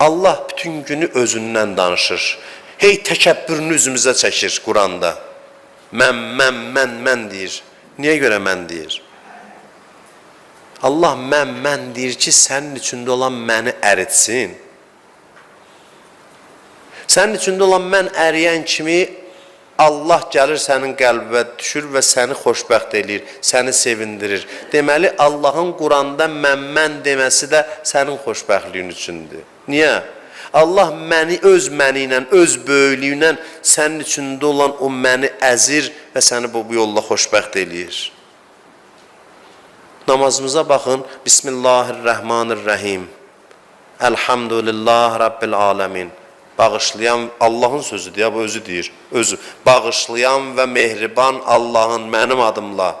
Allah bütün günü özündən danışır. Hey təkəbbürünü üzümüzə çəkir Quranda. Mən, mən, mən, mən deyir. Niyə görə mən deyir? Allah mən, mən deyir ki, sənin içində olan məni əritsin. Sənin içində olan mən əriyən kimi Allah gəlir sənin qəlbinə düşür və səni xoşbəxt eləyir, səni sevindirir. Deməli Allahın Quranda mən mən deməsi də sənin xoşbəxtliyin üçündür. Niyə? Allah məni öz məni ilə, öz böyüklüyü ilə sənin içində olan o məni əzir və səni bu, bu yolla xoşbəxt eləyir. Namazımıza baxın. Bismillahirrahmanirrahim. Elhamdülillah Rabbil alemin. Bağışlayan Allahın sözüdür ya bu özü deyir. Özü. Bağışlayan və mehriban Allahın mənim adımla.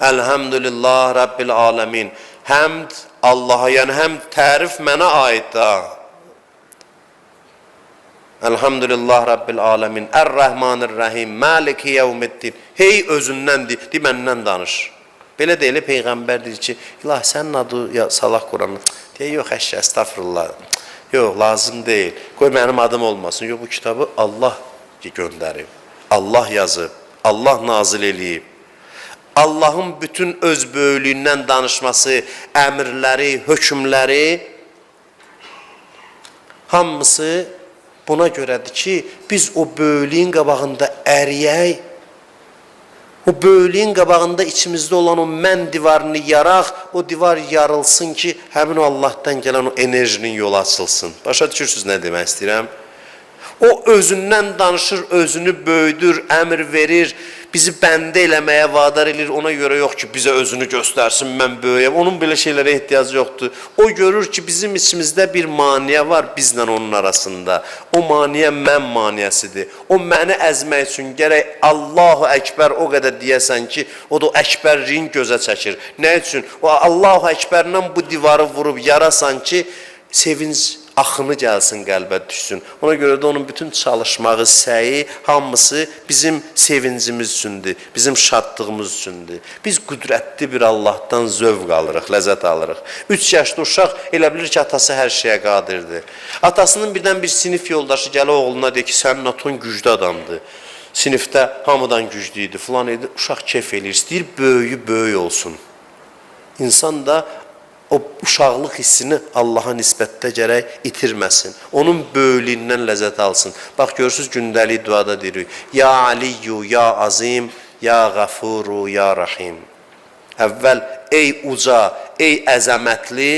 Elhamdülillah Rabbil alemin. Həmd Allaha, yəni həm tərif mənə aiddir. ha. Elhamdülillah Rabbil alemin. Er-Rahmanir-Rahim. Maliki yevmiddin. Hey özündən de, de danış. Belə deyil, Peyğəmbər deyir ki, ilah sənin adı ya, salah Quranı. Deyə, yox, əşya, estağfurullah. Yox, lazım deyil. Qoy mənim adım olmasın. Yox, bu kitabı Allah göndərib. Allah yazıb. Allah nazil eləyib. Allahın bütün öz böyüklüyündən danışması, əmrləri, hökmləri hamısı buna görədir ki, biz o böyüklüyün qabağında əriyək, o böyüklüyün qabağında içimizdə olan o mən divarını yaraq, o divar yarılsın ki, həmin o Allahdan gələn o enerjinin yolu açılsın. Başa düşürsünüz nə demək istəyirəm? O özündən danışır, özünü böyüdür, əmr verir, bizi bəndə eləməyə vadar edir. Ona görə yox ki, bizə özünü göstərsin, mən böyüyəm. Onun belə şeylərə ehtiyacı yoxdur. O görür ki, bizim içimizdə bir maniyə var bizlə onun arasında. O maniyə mən maniyəsidir. O məni əzmək üçün gərək Allahu Əkbər o qədər deyəsən ki, o da o əkbərliyin gözə çəkir. Nə üçün? O Allahu Əkbərlə bu divarı vurub yarasan ki, sevinç axını gəlsin qəlbə düşsün. Ona görə də onun bütün çalışmağı, səyi, hamısı bizim sevincimiz üçündür, bizim şadlığımız üçündür. Biz qüdrətli bir Allahdan zövq alırıq, ləzzət alırıq. 3 yaşlı uşaq elə bilir ki, atası hər şeyə qadirdir. Atasının birdən bir sinif yoldaşı gələ oğluna deyir ki, sənin atan güclü adamdır. Sinifdə hamıdan güclü idi, filan idi. Uşaq kef eləyir, istəyir böyüyü böyük olsun. İnsan da o uşaqlıq hissini Allaha nisbətdə gərək itirməsin. Onun böyüklüyündən ləzzət alsın. Bax görürsüz gündəlik duada deyirik. Ya Aliyyu, ya Azim, ya Qafuru, ya Rahim. Əvvəl ey uca, ey əzəmətli,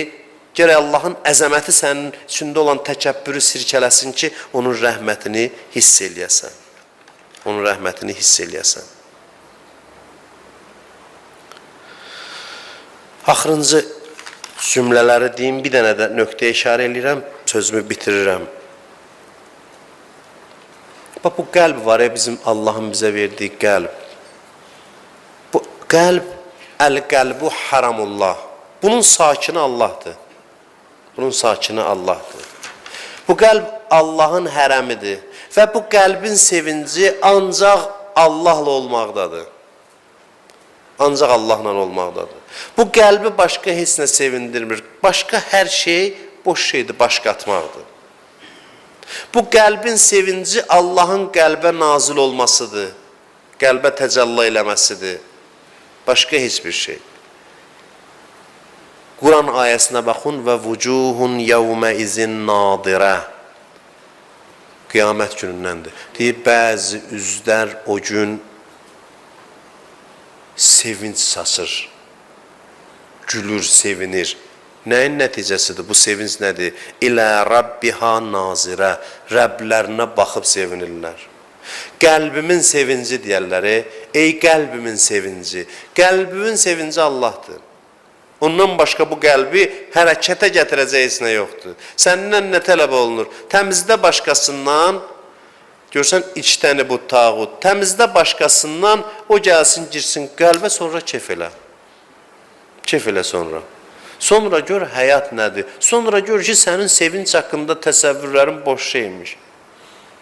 gərək Allahın əzəməti sənin içində olan təkəbbürü sirkələsin ki, onun rəhmətini hiss eləyəsən. Onun rəhmətini hiss eləyəsən. Axırıncı cümlələri deyim, bir dənə də nöqtəyə işarə eləyirəm, sözümü bitirirəm. Bax, bu qəlb var ya, bizim Allahın bizə verdiyi qəlb. Bu qəlb, əl-qəlbu haramullah. Bunun sakini Allahdır. Bunun sakini Allahdır. Bu qəlb Allahın hərəmidir. Və bu qəlbin sevinci ancaq Allahla olmaqdadır. Ancaq Allahla olmaqdadır. Bu qəlbi başqa heç nə sevindirmir. Başqa hər şey boş şeydir, baş qatmaqdır. Bu qəlbin sevinci Allahın qəlbə nazil olmasıdır. Qəlbə təcəlli eləməsidir. Başqa heç bir şey. Quran ayəsinə baxın və vucuhun yevmə izin nadirə. Qiyamət günündəndir. Deyir, bəzi üzlər o gün sevinç saçır. Gülür, sevinir. Nəyin nəticəsidir? Bu sevinç nədir? İlə Rabbiha nazirə. Rəblərinə baxıb sevinirlər. Qəlbimin sevinci deyərlər. e, Ey qəlbimin sevinci. Qəlbimin sevinci Allahdır. Ondan başqa bu qəlbi hərəkətə gətirəcək heç nə yoxdur. Səndən nə tələb olunur? Təmizdə başqasından Görsən içdəni bu tağut. Təmizdə başqasından o gəlsin, girsin qəlbə, sonra. Kef elə sonra. Sonra gör həyat nədir? Sonra gör ki, sənin sevinç haqqında təsəvvürlərin boş şeymiş.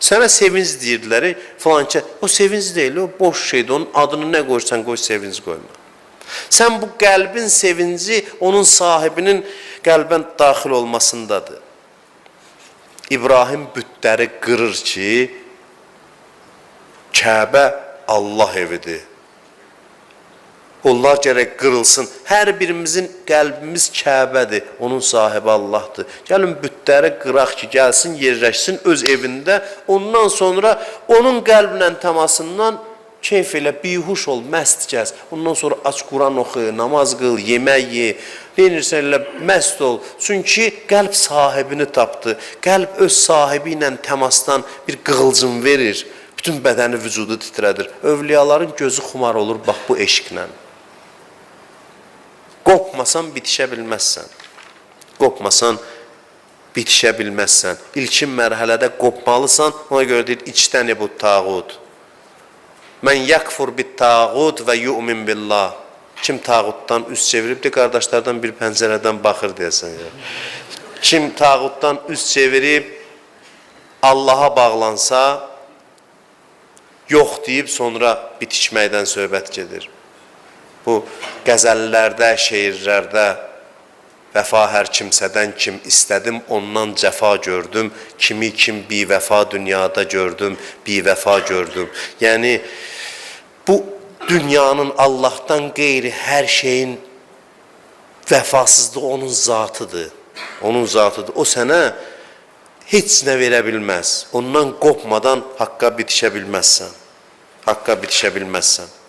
Sənə sevinç deyirdilər, filankə. O sevinç deyil, o boş şeydir. Onun adını nə qoysan qoy sevinç qoyma. Sən bu qəlbin sevinci onun sahibinin qəlbən daxil olmasındadır. İbrahim bütləri qırır ki, Kəbə Allah evidir. Onlar gərək qırılsın. Hər birimizin qəlbimiz Kəbədir. Onun sahibi Allahdır. Gəlin bütləri qıraq ki, gəlsin, yerləşsin öz evində. Ondan sonra onun qəlblə təmasından keyf elə, bihuş ol, məst gəz. Ondan sonra aç Quran oxu, namaz qıl, yemək ye. Neynirsən elə məst ol. Çünki qəlb sahibini tapdı. Qəlb öz sahibi ilə təmasdan bir qığılcım verir. Bütün bədəni, vücudu titrədir. Övliyaların gözü xumar olur bax bu eşqlə. Qopmasan bitişə bilməzsən. Qopmasan bitişə bilməzsən. İlkin mərhələdə qopmalısan. Ona görə deyir içdən bu tağut. Mən yakfur bit tağut və yu'min billah. Kim tağutdan üz çeviribdi qardaşlardan bir pəncərədən baxır deyəsən ya. Kim tağutdan üz çevirib Allaha bağlansa yox deyib sonra bitişməkdən söhbət gedir. Bu qəzəllərdə, şeirlərdə vəfa hər kimsədən kim istədim, ondan cəfa gördüm. Kimi kim bi vəfa dünyada gördüm, bi vəfa gördüm. Yəni bu dünyanın Allahdan qeyri hər şeyin vəfasızlığı onun zatıdır. Onun zatıdır. O sənə heç nə verə bilməz. Ondan qopmadan haqqa bitişə bilməzsən. Haqqa bitişə bilməzsən.